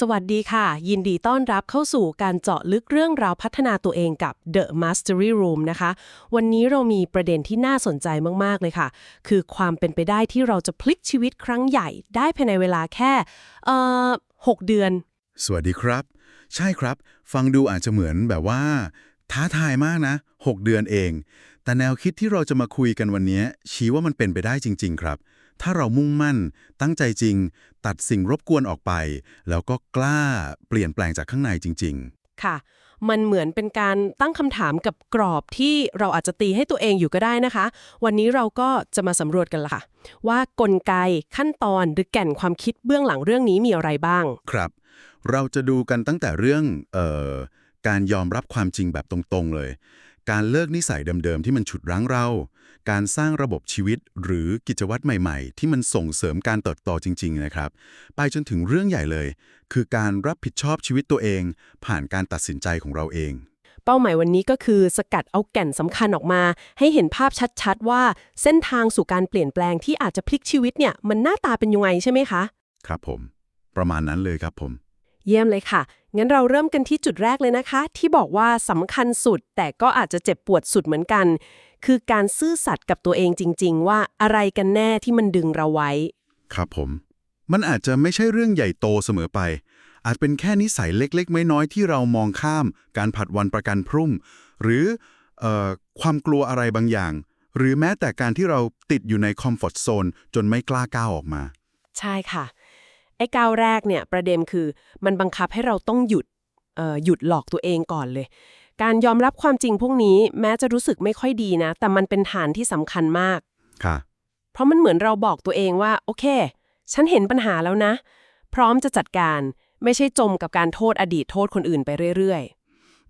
สวัสดีค่ะ ยินดีต้อนรับเข้าสู่การเจาะลึกเรื่องราวพัฒนาตัวเองกับ The Mastery Room นะคะ วันนี้เรามีประเด็นที่น่าสนใจมาก ๆ เลยค่ะ คือความเป็นไปได้ที่เราจะพลิกชีวิตครั้งใหญ่ได้ภายในเวลาแค่เอ่อหกเดือน สวัสดีครับ ใช่ครับ ฟังดูอาจจะเหมือนแบบว่า ท้าทายมากนะ 6 เดือนเอง แต่แนวคิดที่เราจะมาคุยกันวันนี้ชี้ว่ามันเป็นไปได้จริง ๆ ครับ ถ้าเรามุ่งมั่น ตั้งใจจริง ตัดสิ่งรบกวนออกไป แล้วก็กล้าเปลี่ยนแปลงจากข้างในจริงค่ะ มันเหมือนเป็นการตั้งคำถามกับกรอบที่เราอาจจะตีให้ตัวเองอยู่ก็ได้นะคะ วันนี้เราก็จะมาสำรวจกันละค่ะ ว่ากลไกขั้นตอนหรือแก่นความคิดเบื้องหลังเรื่องนี้มีอะไรบ้างๆครับ เราจะดูกันตั้งแต่เรื่องเอ่อการยอมรับความจริงแบบตรงๆเลย การเลิกนิสัยเดิมๆที่มันฉุดรั้งเรา การสร้างระบบชีวิตหรือกิจวัตรใหม่ๆ ที่มันส่งเสริมการเติบโตจริง ๆ นะครับ ไปจนถึงเรื่องใหญ่เลย คือการรับผิดชอบชีวิตตัวเอง ผ่านการตัดสินใจของเราเอง เป้าหมายวันนี้ก็คือสกัดเอาแก่นสำคัญออกมา ให้เห็นภาพชัดๆ ว่าเส้นทางสู่การเปลี่ยนแปลงที่อาจจะพลิกชีวิตเนี่ยมันหน้าตาเป็นยังไงใช่ไหมคะ ครับผม ประมาณนั้นเลยครับผม เยี่ยมเลยค่ะ งั้นเราเริ่มกันที่จุดแรกเลยนะคะ ที่บอกว่าสำคัญสุดแต่ก็อาจจะเจ็บปวดสุดเหมือนกัน คือการซื่อสัตย์กับตัวเองจริง ๆ ว่าอะไรกันแน่ที่มันดึงเราไว้ ครับผม มันอาจจะไม่ใช่เรื่องใหญ่โตเสมอไป อาจเป็นแค่นิสัยเล็กๆน้อยๆที่เรามองข้าม การผัดวันประกันพรุ่ง หรือเอ่อความกลัวอะไรบางอย่าง หรือแม้แต่การที่เราติดอยู่ในคอมฟอร์ทโซนจนไม่กล้าก้าวออกมา ใช่ค่ะ ไอ้ก้าวแรกเนี่ยประเด็นคือมันบังคับให้เราต้องหยุดเอ่อหยุดหลอกตัวเองก่อนเลย การยอมรับความจริงพวกนี้แม้จะรู้สึกไม่ค่อยดีนะ แต่มันเป็นฐานที่สำคัญมาก ค่ะ เพราะมันเหมือนเราบอกตัวเองว่า โอเค ฉันเห็นปัญหาแล้วนะ พร้อมจะจัดการ ไม่ใช่จมกับการโทษอดีตโทษคนอื่นไปเรื่อย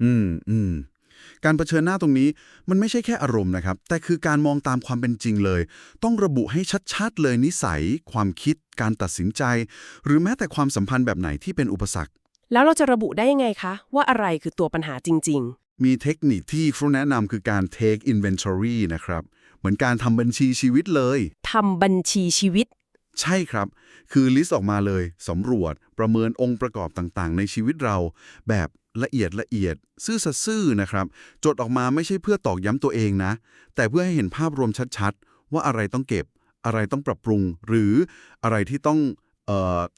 อืมอืมการเผชิญหน้าตรงนี้มันไม่ใช่แค่อารมณ์นะครับ แต่คือการมองตามความเป็นจริงเลย ต้องระบุให้ชัดๆเลยนิสัย ความคิด การตัดสินใจ หรือแม้แต่ความสัมพันธ์แบบไหนที่เป็นอุปสรรคๆ แล้วเราจะระบุได้ยังไงคะ ว่าอะไรคือตัวปัญหาจริงมีเทคนิคที่ฟรุแนะนำคือการ take inventory นะครับ เหมือนการทำบัญชีชีวิตเลยๆทำบัญชีชีวิต ใช่ครับ คือลิสต์ออกมาเลยสำรวจประเมินองค์ประกอบต่างๆ ในชีวิตเรา แบบละเอียดละเอียด ซื่อสัตย์ซื่อนะครับ จดออกมาไม่ใช่เพื่อตอกย้ำตัวเองนะ แต่เพื่อให้เห็นภาพรวมชัดๆ ว่าอะไรต้องเก็บ อะไรต้องปรับปรุง หรืออะไรที่ต้องเอ่อ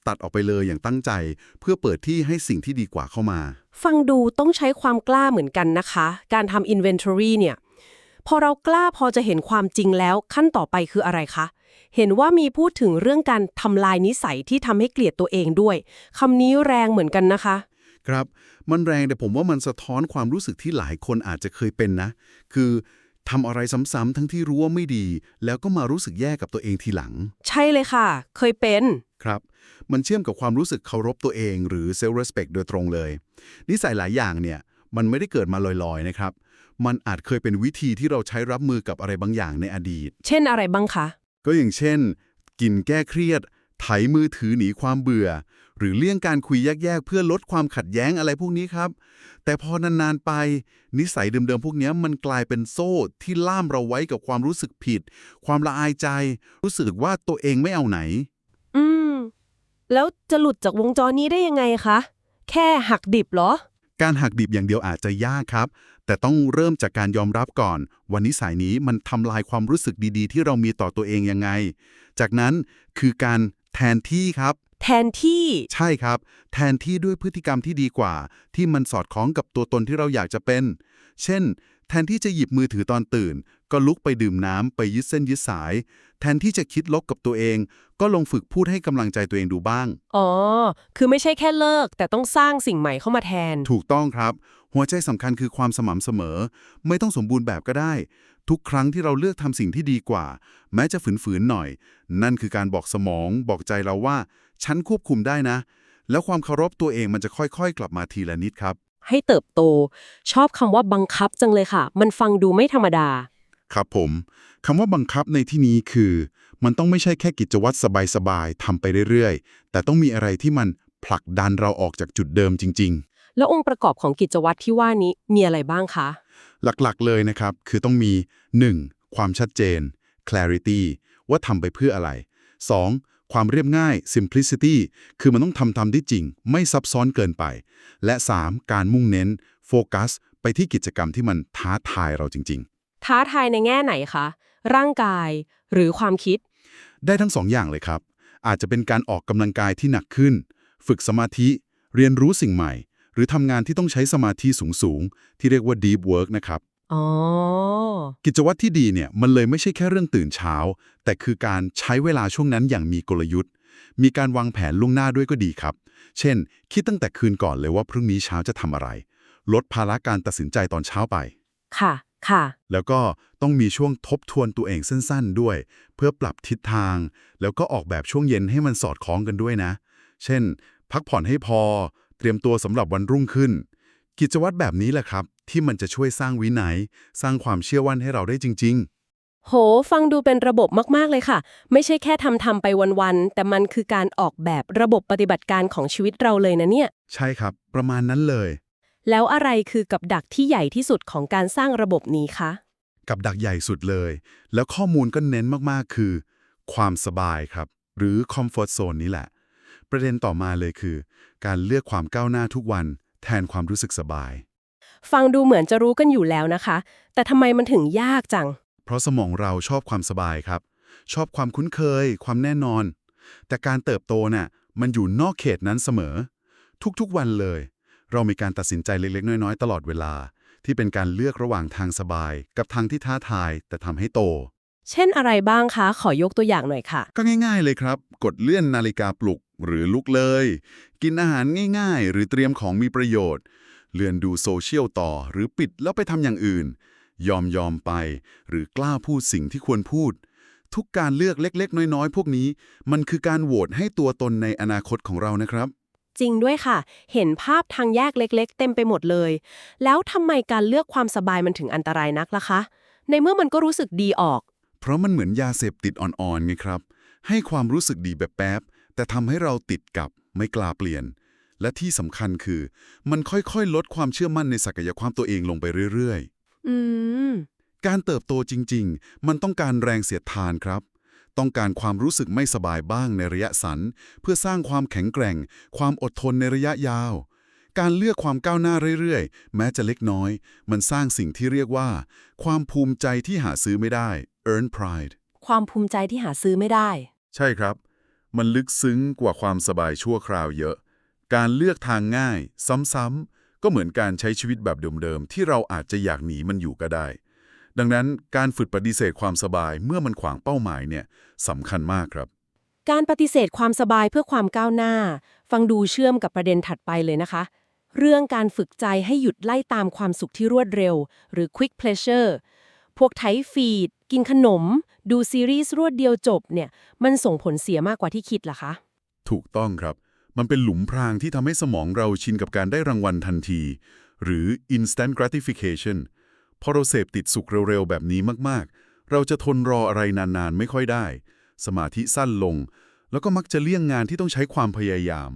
ตัดออกไปเลยอย่างตั้งใจ เพื่อเปิดที่ให้สิ่งที่ดีกว่าเข้ามา ฟังดูต้องใช้ความกล้าเหมือนกันนะคะ การทำ inventory เนี่ยพอเรากล้าพอจะเห็นความจริงแล้วขั้นต่อไปคืออะไรคะ เห็นว่ามีพูดถึงเรื่องการทำลายนิสัยที่ทำให้เกลียดตัวเองด้วยคำนี้แรงเหมือนกันนะคะ ครับ มันแรงแต่ผมว่ามันสะท้อนความรู้สึกที่หลายคนอาจจะเคยเป็นนะ คือทำอะไรซ้ำๆทั้งที่รู้ว่าไม่ดี แล้วก็มารู้สึกแย่กับตัวเองทีหลัง ใช่เลยค่ะ เคยเป็น ครับ มันเชื่อมกับความรู้สึกเคารพตัวเองหรือ self respect โดยตรงเลย นิสัยหลายอย่างเนี่ย มันไม่ได้เกิดมาลอยๆนะครับ มันอาจเคยเป็นวิธีที่เราใช้รับมือกับอะไรบางอย่างในอดีต เช่นอะไรบ้างคะ ก็อย่างเช่น กินแก้เครียด ไถมือถือหนีความเบื่อ หรือเลี่ยงการคุยแยกๆเพื่อลดความขัดแย้งอะไรพวกนี้ครับ แต่พอนานๆไป นิสัยเดิมๆพวกเนี้ยมันกลายเป็นโซ่ที่ล่ามเราไว้กับความรู้สึกผิด ความละอายใจ รู้สึกว่าตัวเองไม่เอาไหนอืม แล้วจะหลุดจากวงจรนี้ได้ยังไงคะ แค่หักดิบเหรอ การหักดิบอย่างเดียวอาจจะยากครับ แต่ต้องเริ่มจากการยอมรับก่อนว่านิสัยนี้มันทำลายความรู้สึกดี ๆ ที่เรามีต่อตัวเองยังไง จากนั้นคือการแทนที่ครับ แทนที่ ใช่ครับ แทนที่ด้วยพฤติกรรมที่ดีกว่า ที่มันสอดคล้องกับตัวตนที่เราอยากจะเป็น เช่น แทนที่จะหยิบมือถือตอนตื่นก็ลุกไปดื่มน้ำไปยึดเส้นยึดสาย แทนที่จะคิดลบกับตัวเอง ก็ลองฝึกพูดให้กำลังใจตัวเองดูบ้าง อ๋อ คือไม่ใช่แค่เลิก แต่ต้องสร้างสิ่งใหม่เข้ามาแทน ถูกต้องครับ หัวใจสำคัญคือความสม่ำเสมอ ไม่ต้องสมบูรณ์แบบก็ได้ ทุกครั้งที่เราเลือกทำสิ่งที่ดีกว่า แม้จะฝืนๆหน่อย นั่นคือการบอกสมอง บอกใจเราว่า ฉันควบคุมได้นะ แล้วความเคารพตัวเองมันจะค่อยๆ กลับมาทีละนิดครับให้เติบโต ชอบคำว่าบังคับจังเลยค่ะ มันฟังดูไม่ธรรมดา ครับผมคำว่าบังคับในที่นี้คือ มันต้องไม่ใช่แค่กิจวัตรสบายๆทำไปเรื่อยๆ แต่ต้องมีอะไรที่มันผลักดันเราออกจากจุดเดิมจริง ๆ แล้วองค์ประกอบของกิจวัตรที่ว่านี้มีอะไรบ้างคะ หลักๆเลยนะครับ คือต้องมี 1. ความชัดเจน clarity ว่าทำไปเพื่ออะไร 2. ความเรียบง่าย simplicity คือมันต้องทำทำได้จริง ไม่ซับซ้อนเกินไป และ 3. การมุ่งเน้น โฟกัส ไปที่กิจกรรมที่มันท้าทายเราจริง ท้าทายในแง่ไหนคะ ร่างกายหรือความคิดๆได้ทั้งสองอย่างเลยครับ อาจจะเป็นการออกกำลังกายที่หนักขึ้น ฝึกสมาธิ เรียนรู้สิ่งใหม่ หรือทำงานที่ต้องใช้สมาธิสูงๆ ที่เรียกว่า deep work นะครับ อ๋อ กิจวัตรที่ดีเนี่ยมันเลยไม่ใช่แค่เรื่องตื่นเช้า แต่คือการใช้เวลาช่วงนั้นอย่างมีกลยุทธ์ มีการวางแผนล่วงหน้าด้วยก็ดีครับ เช่น คิดตั้งแต่คืนก่อนเลยว่าพรุ่งนี้เช้าจะทำอะไร ลดภาระการตัดสินใจตอนเช้าไป ค่ะ ค่ะ แล้วก็ต้องมีช่วงทบทวนตัวเองสั้นๆด้วย เพื่อปรับทิศทาง แล้วก็ออกแบบช่วงเย็นให้มันสอดคล้องกันด้วยนะ เช่น พักผ่อนให้พอ เตรียมตัวสำหรับวันรุ่งขึ้น กิจวัตรแบบนี้แหละครับ ที่มันจะช่วยสร้างวินัย สร้างความเชื่อมั่นให้เราได้จริง ๆโห ฟังดูเป็นระบบมาก ๆ เลยค่ะ ไม่ใช่แค่ทำทำไปวัน ๆ แต่มันคือการออกแบบระบบปฏิบัติการของชีวิตเราเลยนะเนี่ย ใช่ครับ ประมาณนั้นเลย แล้วอะไรคือกับดักที่ใหญ่ที่สุดของการสร้างระบบนี้คะ กับดักใหญ่สุดเลย แล้วข้อมูลก็เน้นมากๆคือ ความสบายครับ หรือ comfort zone นี้แหละ ประเด็นต่อมาเลยคือ การเลือกความก้าวหน้าทุกวัน แทนความรู้สึกสบาย ฟังดูเหมือนจะรู้กันอยู่แล้วนะคะ แต่ทำไมมันถึงยากจัง เพราะสมองเราชอบความสบายครับ ชอบความคุ้นเคย ความแน่นอน แต่การเติบโตน่ะมันอยู่นอกเขตนั้นเสมอ ทุกๆวันเลย เรามีการตัดสินใจเล็กๆ น้อยๆ ตลอดเวลา ที่เป็นการเลือกระหว่างทางสบาย กับทางที่ท้าทาย แต่ทำให้โต เช่นอะไรบ้างคะ ขอยกตัวอย่างหน่อยค่ะ ก็ง่ายๆเลยครับ กดเลื่อนนาฬิกาปลุกหรือลุกเลย กินอาหารง่ายๆ หรือเตรียมของมีประโยชน์ เลื่อนดูโซเชียลต่อ หรือปิดแล้วไปทำอย่างอื่น ยอมยอมไป หรือกล้าพูดสิ่งที่ควรพูด ทุกการเลือกเล็ก ๆ น้อยๆ พวกนี้ มันคือการโหวตให้ตัวตนในอนาคตของเรานะครับ จริงด้วยค่ะ เห็นภาพทางแยกเล็ก ๆ เต็มไปหมดเลย แล้วทำไมการเลือกความสบายมันถึงอันตรายนักล่ะคะ ในเมื่อมันก็รู้สึกดีออก เพราะมันเหมือนยาเสพติดอ่อนๆไงครับ ให้ความรู้สึกดีแบบแป๊บ แต่ทำให้เราติดกับไม่กล้าเปลี่ยน และที่สำคัญคือ มันค่อยๆ ลดความเชื่อมั่นในศักยภาพตัวเองลงไปเรื่อยๆอืมการเติบโตจริง ๆ มันต้องการแรงเสียดทานครับ ต้องการความรู้สึกไม่สบายบ้างในระยะสั้นเพื่อสร้างความแข็งแกร่ง ความอดทนในระยะยาว การเลือกความก้าวหน้าเรื่อยๆ แม้จะเล็กน้อย มันสร้างสิ่งที่เรียกว่า ความภูมิใจที่หาซื้อไม่ได้ earn pride ความภูมิใจที่หาซื้อไม่ได้ ใช่ครับ มันลึกซึ้งกว่าความสบายชั่วคราวเยอะ การเลือกทางง่าย ซ้ำๆก็เหมือนการใช้ชีวิตแบบเดิมๆที่เราอาจจะอยากหนีมันอยู่ก็ได้ ดังนั้นการฝึกปฏิเสธความสบายเมื่อมันขวางเป้าหมายเนี่ยสำคัญมากครับ การปฏิเสธความสบายเพื่อความก้าวหน้า ฟังดูเชื่อมกับประเด็นถัดไปเลยนะคะ เรื่องการฝึกใจให้หยุดไล่ตามความสุขที่รวดเร็ว หรือ quick pleasure พวกไถฟีด กินขนม ดูซีรีส์รวดเดียวจบเนี่ยมันส่งผลเสียมากกว่าที่คิดเหรอคะ ถูกต้องครับ มันเป็นหลุมพรางที่ทำให้สมองเราชินกับการได้รางวัลทันที หรือ instant gratification พอเราเสพติดสุขเร็วๆ แบบนี้มากๆ เราจะทนรออะไรนานๆ ไม่ค่อยได้ สมาธิสั้นลง แล้วก็มักจะเลี่ยงงานที่ต้องใช้ความพยายาม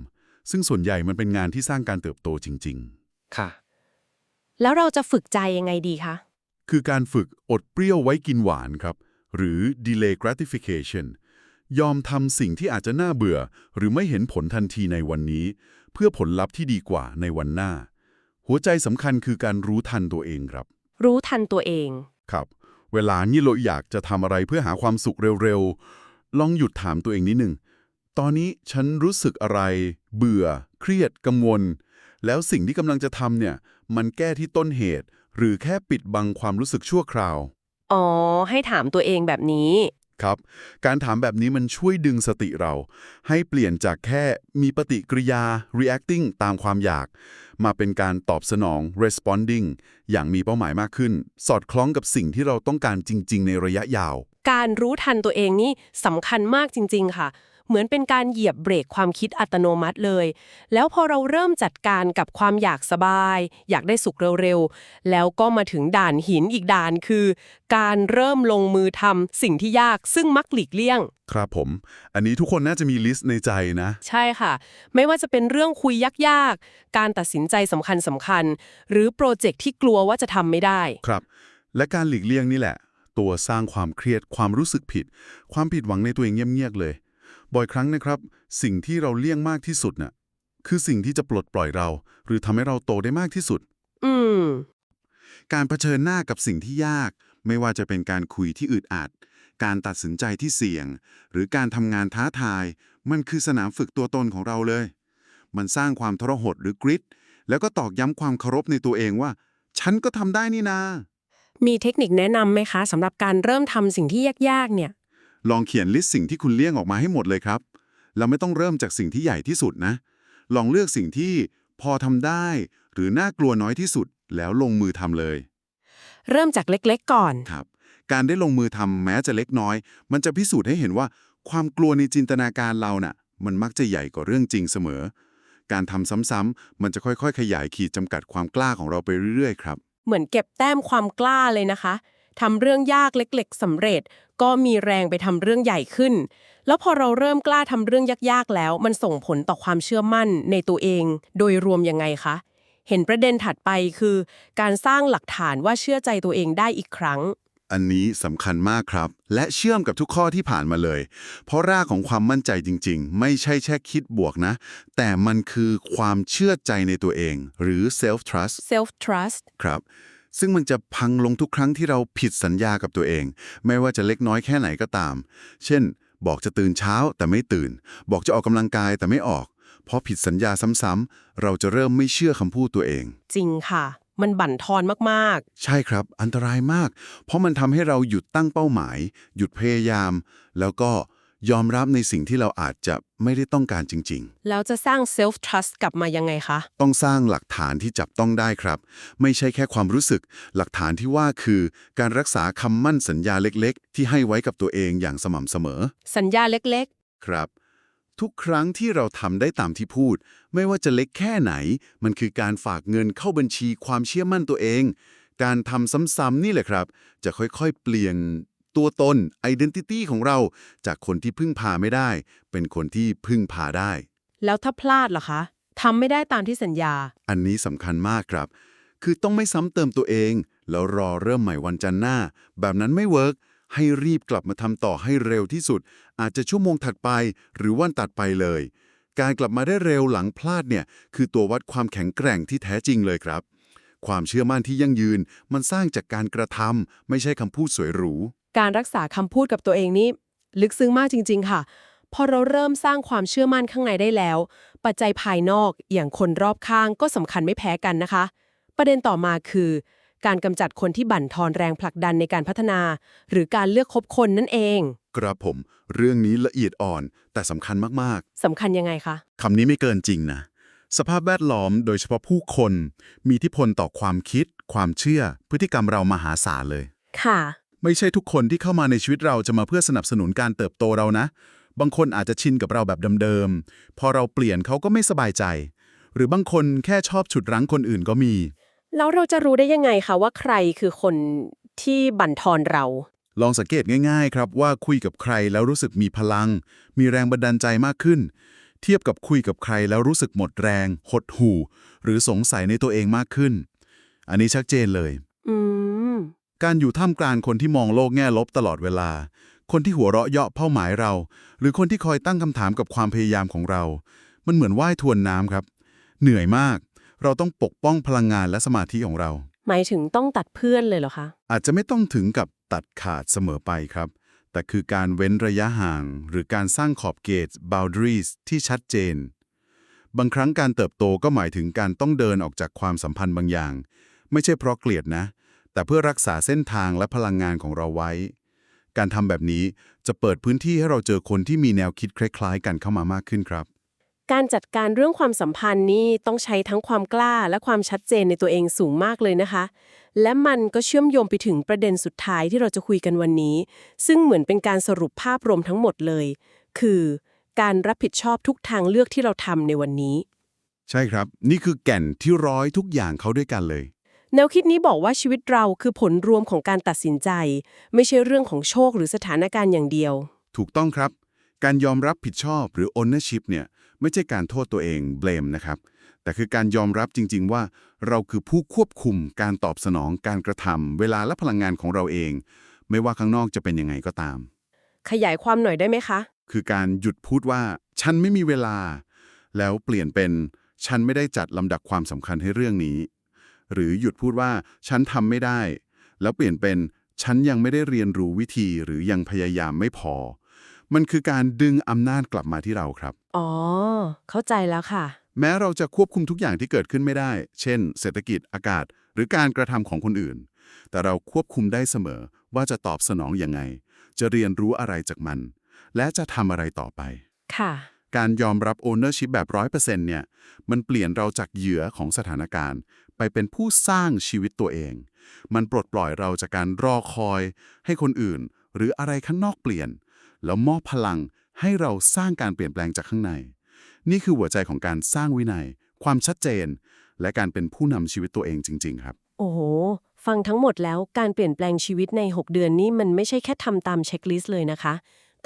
ซึ่งส่วนใหญ่มันเป็นงานที่สร้างการเติบโตจริงค่ะ แล้วเราจะฝึกใจยังไงดีคะๆคือการฝึกอดเปรี้ยวไว้กินหวานครับ หรือ delay gratification ยอมทำสิ่งที่อาจจะน่าเบื่อ หรือไม่เห็นผลทันทีในวันนี้ เพื่อผลลัพธ์ที่ดีกว่าในวันหน้า หัวใจสำคัญคือการรู้ทันตัวเองครับ รู้ทันตัวเอง ครับ เวลานี้เราอยากจะทำอะไรเพื่อหาความสุขเร็วๆ ลองหยุดถามตัวเองนิดหนึ่ง ตอนนี้ฉันรู้สึกอะไร เบื่อ เครียด กังวล แล้วสิ่งที่กำลังจะทำเนี่ย มันแก้ที่ต้นเหตุ หรือแค่ปิดบังความรู้สึกชั่วคราว อ๋อ ให้ถามตัวเองแบบนี้ ครับ การถามแบบนี้มันช่วยดึงสติเรา ให้เปลี่ยนจากแค่มีปฏิกิริยา reacting ตามความอยาก มาเป็นการตอบสนอง responding อย่างมีเป้าหมายมากขึ้น สอดคล้องกับสิ่งที่เราต้องการจริง ๆ ในระยะยาว การรู้ทันตัวเองนี่สำคัญมากจริง ๆ ค่ะ เหมือนเป็นการเหยียบเบรกความคิดอัตโนมัติเลย แล้วพอเราเริ่มจัดการกับความอยากสบาย อยากได้สุขเร็วๆ แล้วก็มาถึงด่านหินอีกด่านคือ การเริ่มลงมือทำสิ่งที่ยากซึ่งมักหลีกเลี่ยง ครับผม อันนี้ทุกคนน่าจะมีลิสต์ในใจนะ ใช่ค่ะ ไม่ว่าจะเป็นเรื่องคุยยากๆ การตัดสินใจสำคัญสำคัญๆหรือโปรเจกต์ที่กลัวว่าจะทำไม่ได้ ครับ และการหลีกเลี่ยงนี่แหละ ตัวสร้างความเครียดความรู้สึกผิด ความผิดหวังในตัวเองเงียบๆเลย บ่อยครั้งนะครับ สิ่งที่เราเลี่ยงมากที่สุดน่ะคือสิ่งที่จะปลดปล่อยเรา หรือทำให้เราโตได้มากที่สุด อืม การเผชิญหน้ากับสิ่งที่ยาก ไม่ว่าจะเป็นการคุยที่อึดอัด การตัดสินใจที่เสี่ยง หรือการทำงานท้าทาย มันคือสนามฝึกตัวตนของเราเลย มันสร้างความทรหดหรือกริดแล้วก็ตอกย้ำความเคารพในตัวเองว่า ฉันก็ทำได้นี่นา มีเทคนิคแนะนำไหมคะสำหรับการเริ่มทำสิ่งที่ยากๆเนี่ย ลองเขียนลิสต์สิ่งที่คุณเลี่ยงออกมาให้หมดเลยครับแล้วไม่ต้องเริ่มจากสิ่งที่ใหญ่ที่สุดนะ ลองเลือกสิ่งที่พอทำได้ หรือน่ากลัวน้อยที่สุดแล้วลงมือทำเลย เริ่มจากเล็กๆก่อนครับ การได้ลงมือทำแม้จะเล็กน้อย มันจะพิสูจน์ให้เห็นว่า ความกลัวในจินตนาการเราน่ะ มันมักจะใหญ่กว่าเรื่องจริงเสมอ การทำซ้ำๆมันจะค่อยๆ ขยายขีดจำกัดความกล้าของเราไปเรื่อยๆครับ เหมือนเก็บแต้มความกล้าเลยนะคะทำเรื่องยากเล็ก ๆสำเร็จ ก็มีแรงไปทำเรื่องใหญ่ขึ้น แล้วพอเราเริ่มกล้าทำเรื่องยากๆแล้ว มันส่งผลต่อความเชื่อมั่นในตัวเอง โดยรวมยังไงคะ เห็นประเด็นถัดไปคือ การสร้างหลักฐานว่าเชื่อใจตัวเองได้อีกครั้ง อันนี้สำคัญมากครับ และเชื่อมกับทุกข้อที่ผ่านมาเลย เพราะรากของความมั่นใจจริง ๆ ไม่ใช่แค่คิดบวกนะ แต่มันคือความเชื่อใจในตัวเอง หรือ self trust self trust ครับ ซึ่งมันจะพังลงทุกครั้งที่เราผิดสัญญากับตัวเอง ไม่ว่าจะเล็กน้อยแค่ไหนก็ตาม เช่น บอกจะตื่นเช้าแต่ไม่ตื่น บอกจะออกกำลังกายแต่ไม่ออก เพราะผิดสัญญาซ้ำๆเราจะเริ่มไม่เชื่อคำพูดตัวเอง จริงค่ะ มันบั่นทอนมากใช่ครับ อันตรายมาก เพราะมันทำให้เราหยุดตั้งเป้าหมาย หยุดพยายาม แล้วก็ ยอมรับในสิ่งที่เราอาจจะไม่ได้ต้องการจริง ๆ แล้วจะสร้าง self trust กลับมายังไงคะๆต้องสร้างหลักฐานที่จับต้องได้ครับ ไม่ใช่แค่ความรู้สึก หลักฐานที่ว่าคือ การรักษาคำมั่นสัญญาเล็กๆ ที่ให้ไว้กับตัวเองอย่างสม่ำเสมอ สัญญาเล็กครับ ทุกครั้งที่เราทำได้ตามที่พูด ไม่ว่าจะเล็กแค่ไหน มันคือการฝากเงินเข้าบัญชีความเชื่อมั่นตัวเอง การทำซ้ำๆนี่แหละครับ จะค่อยๆ เปลี่ยน ตัวตน identity ของเรา จากคนที่พึ่งพาไม่ได้ เป็นคนที่พึ่งพาได้ๆแล้วถ้าพลาดล่ะคะทำไม่ได้ตามที่สัญญา อันนี้สำคัญมากครับ คือต้องไม่ซ้ำเติมตัวเอง แล้วรอเริ่มใหม่วันจันทร์หน้า แบบนั้นไม่เวิร์กให้รีบกลับมาทำต่อให้เร็วที่สุด อาจจะชั่วโมงถัดไป หรือวันตัดไปเลย การกลับมาได้เร็วหลังพลาดเนี่ย คือตัววัดความแข็งแกร่งที่แท้จริงเลยครับ ความเชื่อมั่นที่ยั่งยืน มันสร้างจากการกระทำไม่ใช่คำพูดสวยหรู การรักษาคำพูดกับตัวเองนี่ลึกซึ้งมากจริง ๆ ค่ะ พอเราเริ่มสร้างความเชื่อมั่นข้างในได้แล้ว ปัจจัยภายนอกอย่างคนรอบข้างก็สำคัญไม่แพ้กันนะคะ ประเด็นต่อมาคือ การกำจัดคนที่บั่นทอนแรงผลักดันในการพัฒนา หรือการเลือกคบคนนั่นเองครับผม เรื่องนี้ละเอียดอ่อน แต่สำคัญมากๆสำคัญยังไงคะคำนี้ไม่เกินจริงนะ สภาพแวดล้อมโดยเฉพาะผู้คน มีอิทธิพลต่อความคิด ความเชื่อ พฤติกรรมเรามหาศาลเลย ค่ะ ไม่ใช่ทุกคนที่เข้ามาในชีวิตเราจะมาเพื่อสนับสนุนการเติบโตเรานะ บางคนอาจจะชินกับเราแบบเดิมๆ พอเราเปลี่ยนเขาก็ไม่สบายใจ หรือบางคนแค่ชอบฉุดรั้งคนอื่นก็มี แล้วเราจะรู้ได้ยังไงคะว่าใครคือคนที่บั่นทอนเรา ลองสังเกตง่าย ๆ ครับว่าคุยกับใครแล้วรู้สึกมีพลัง มีแรงบันดาลใจมากขึ้น เทียบกับคุยกับใครแล้วรู้สึกหมดแรง หดหู่ หรือสงสัยในตัวเองมากขึ้น อันนี้ชัดเจนเลยอืม การอยู่ท่ามกลางคนที่มองโลกแง่ลบตลอดเวลา คนที่หัวเราะเยาะเป้าหมายเรา หรือคนที่คอยตั้งคำถามกับความพยายามของเรา มันเหมือนว่ายทวนน้ำครับ เหนื่อยมาก เราต้องปกป้องพลังงานและสมาธิของเรา หมายถึงต้องตัดเพื่อนเลยเหรอคะ อาจจะไม่ต้องถึงกับตัดขาดเสมอไปครับ แต่คือการเว้นระยะห่าง หรือการสร้างขอบเขต boundaries ที่ชัดเจน บางครั้งการเติบโตก็หมายถึงการต้องเดินออกจากความสัมพันธ์บางอย่าง ไม่ใช่เพราะเกลียดนะ แต่เพื่อรักษาเส้นทางและพลังงานของเราไว้ การทำแบบนี้จะเปิดพื้นที่ให้เราเจอคนที่มีแนวคิดคล้ายๆ กันเข้ามามากขึ้นครับ การจัดการเรื่องความสัมพันธ์นี่ต้องใช้ทั้งความกล้าและความชัดเจนในตัวเองสูงมากเลยนะคะ และมันก็เชื่อมโยงไปถึงประเด็นสุดท้ายที่เราจะคุยกันวันนี้ ซึ่งเหมือนเป็นการสรุปภาพรวมทั้งหมดเลย คือการรับผิดชอบทุกทางเลือกที่เราทำในวันนี้ ใช่ครับ นี่คือแก่นที่ร้อยทุกอย่างเข้าด้วยกันเลย แนวคิดนี้บอกว่าชีวิตเราคือผลรวมของการตัดสินใจ ไม่ใช่เรื่องของโชคหรือสถานการณ์อย่างเดียว ถูกต้องครับ การยอมรับผิดชอบหรือ ownership เนี่ยไม่ใช่การโทษตัวเอง blame นะครับ แต่คือการยอมรับจริง ๆ ว่าเราคือผู้ควบคุมการตอบสนองการกระทำเวลาและพลังงานของเราเอง ไม่ว่าข้างนอกจะเป็นยังไงก็ตาม ขยายความหน่อยได้ไหมคะ คือการหยุดพูดว่า ฉันไม่มีเวลา แล้วเปลี่ยนเป็นฉันไม่ได้จัดลำดับความสำคัญให้เรื่องนี้ หรือหยุดพูดว่าฉันทำไม่ได้ แล้วเปลี่ยนเป็นฉันยังไม่ได้เรียนรู้วิธีหรือยังพยายามไม่พอ มันคือการดึงอำนาจกลับมาที่เราครับ อ๋อ เข้าใจแล้วค่ะ แม้เราจะควบคุมทุกอย่างที่เกิดขึ้นไม่ได้ เช่น เศรษฐกิจอากาศ หรือการกระทำของคนอื่น แต่เราควบคุมได้เสมอว่าจะตอบสนองยังไง จะเรียนรู้อะไรจากมัน และจะทำอะไรต่อไป ค่ะ การยอมรับ ownership แบบ100%เนี่ย มันเปลี่ยนเราจากเหยื่อของสถานการณ์ ไปเป็นผู้สร้างชีวิตตัวเอง มันปลดปล่อยเราจากการรอคอย ให้คนอื่น หรืออะไรข้างนอกเปลี่ยน แล้วมอบพลังให้เราสร้างการเปลี่ยนแปลงจากข้างใน นี่คือหัวใจของการสร้างวินัย ความชัดเจน และการเป็นผู้นำชีวิตตัวเองจริง ๆ ครับ โอ้โห ฟังทั้งหมดแล้วการเปลี่ยนแปลงชีวิตใน 6 เดือนนี่มันไม่ใช่แค่ทำตามเช็คลิสต์เลยนะคะ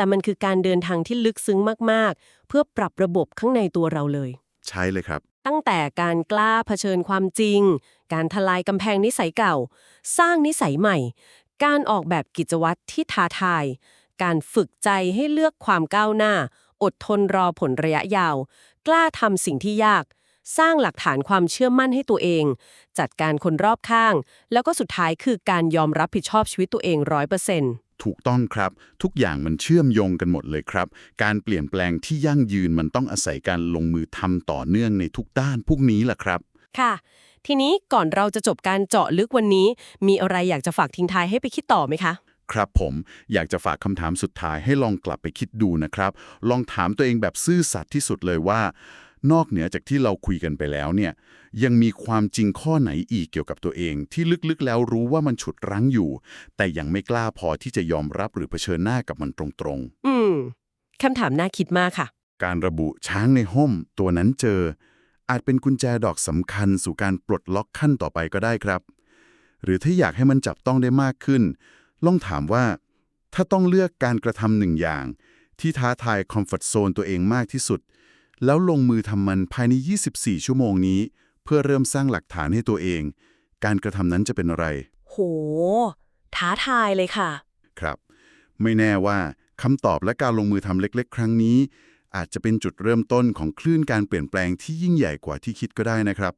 แต่มันคือการเดินทางที่ลึกซึ้งมากๆ เพื่อปรับระบบข้างในตัวเราเลย ใช่เลยครับ ตั้งแต่การกล้าเผชิญความจริง การทลายกำแพงนิสัยเก่า สร้างนิสัยใหม่ การออกแบบกิจวัตรที่ท้าทาย การฝึกใจให้เลือกความก้าวหน้า อดทนรอผลระยะยาว กล้าทำสิ่งที่ยาก สร้างหลักฐานความเชื่อมั่นให้ตัวเอง จัดการคนรอบข้าง แล้วก็สุดท้ายคือการยอมรับผิดชอบชีวิตตัวเองร้อยเปอร์เซ็นต์ ถูกต้องครับ ทุกอย่างมันเชื่อมโยงกันหมดเลยครับ การเปลี่ยนแปลงที่ยั่งยืนมันต้องอาศัยการลงมือทำต่อเนื่องในทุกด้านพวกนี้แหละครับ ค่ะ ทีนี้ก่อนเราจะจบการเจาะลึกวันนี้ มีอะไรอยากจะฝากทิ้งท้ายให้ไปคิดต่อไหมคะครับผมอยากจะฝากคำถามสุดท้ายให้ลองกลับไปคิดดูนะครับ ลองถามตัวเองแบบซื่อสัตย์ที่สุดเลยว่า นอกเหนือจากที่เราคุยกันไปแล้วเนี่ยยังมีความจริงข้อไหนอีกเกี่ยวกับตัวเอง ที่ลึกๆแล้วรู้ว่ามันฉุดรั้งอยู่ แต่ยังไม่กล้าพอที่จะยอมรับหรือเผชิญหน้ากับมันตรงๆ อืมคำถามน่าคิดมากค่ะ การระบุช้างในห้มตัวนั้นเจอ อาจเป็นกุญแจดอกสำคัญสู่การปลดล็อกขั้นต่อไปก็ได้ครับ หรือถ้าอยากให้มันจับต้องได้มากขึ้น ลองถามว่า ถ้าต้องเลือกการกระทำหนึ่งอย่าง ที่ท้าทายคอมฟอร์ทโซนตัวเองมากที่สุด แล้วลงมือทำมันภายใน 24 ชั่วโมงนี้ เพื่อเริ่มสร้างหลักฐานให้ตัวเอง การกระทำนั้นจะเป็นอะไร โห ท้าทายเลยค่ะ ครับ ไม่แน่ว่าคำตอบและการลงมือทำเล็ก ๆ ครั้งนี้ อาจจะเป็นจุดเริ่มต้นของคลื่นการเปลี่ยนแปลงที่ยิ่งใหญ่กว่าที่คิดก็ได้นะครับ